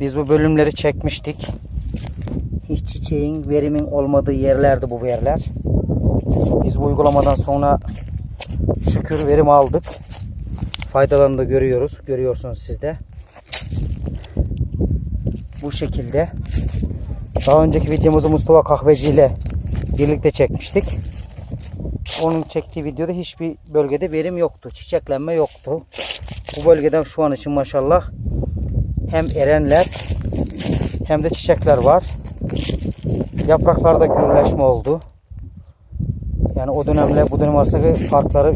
Biz bu bölümleri çekmiştik. Hiç çiçeğin verimin olmadığı yerlerdi bu yerler. Biz bu uygulamadan sonra şükür verim aldık. Faydalarını da görüyoruz. Görüyorsunuz siz de. Bu şekilde. Daha önceki videomuzu Mustafa Kahveci ile birlikte çekmiştik. Onun çektiği videoda hiçbir bölgede verim yoktu. Çiçeklenme yoktu. Bu bölgeden şu an için maşallah hem erenler hem de çiçekler var. Yapraklarda gürleşme oldu. Yani o dönemle bu dönem arasındaki farkları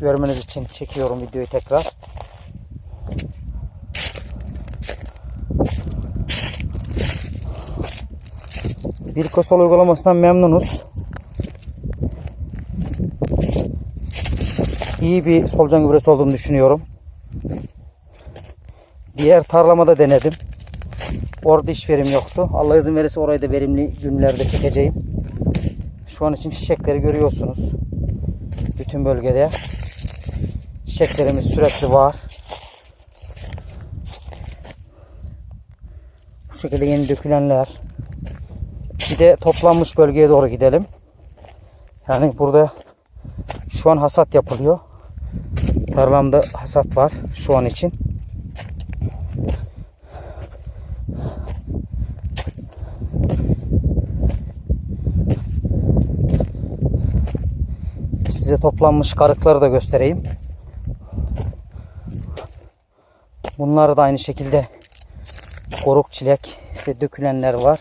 görmeniz için çekiyorum videoyu tekrar. Bir kosol uygulamasından memnunuz. İyi bir solucan gübresi olduğunu düşünüyorum. Diğer tarlamada denedim. Orada hiç verim yoktu. Allah izin verirse orayı da verimli günlerde çekeceğim. Şu an için çiçekleri görüyorsunuz. Bütün bölgede. Çiçeklerimiz sürekli var. Bu şekilde yeni dökülenler. Bir de toplanmış bölgeye doğru gidelim. Yani burada şu an hasat yapılıyor. Tarlamda hasat var şu an için. Size toplanmış karıkları da göstereyim. Bunlar da aynı şekilde koruk çilek ve dökülenler var.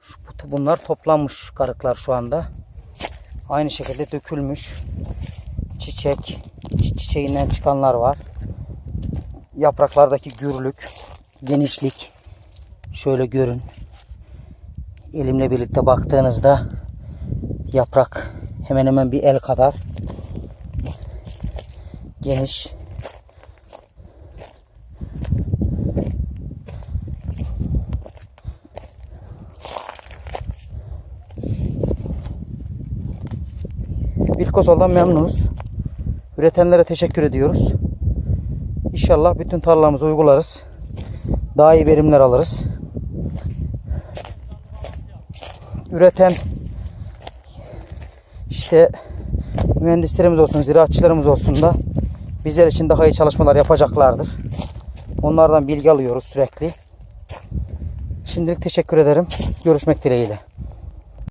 Şu, bunlar toplanmış karıklar şu anda. Aynı şekilde dökülmüş çiçek, çi- çiçeğinden çıkanlar var. Yapraklardaki gürlük, genişlik şöyle görün. Elimle birlikte baktığınızda yaprak hemen hemen bir el kadar geniş. Bilkosol'dan memnunuz. Üretenlere teşekkür ediyoruz. İnşallah bütün tarlalarımızı uygularız. Daha iyi verimler alırız. Üreten işte mühendislerimiz olsun, ziraatçılarımız olsun da bizler için daha iyi çalışmalar yapacaklardır. Onlardan bilgi alıyoruz sürekli. Şimdilik teşekkür ederim. Görüşmek dileğiyle.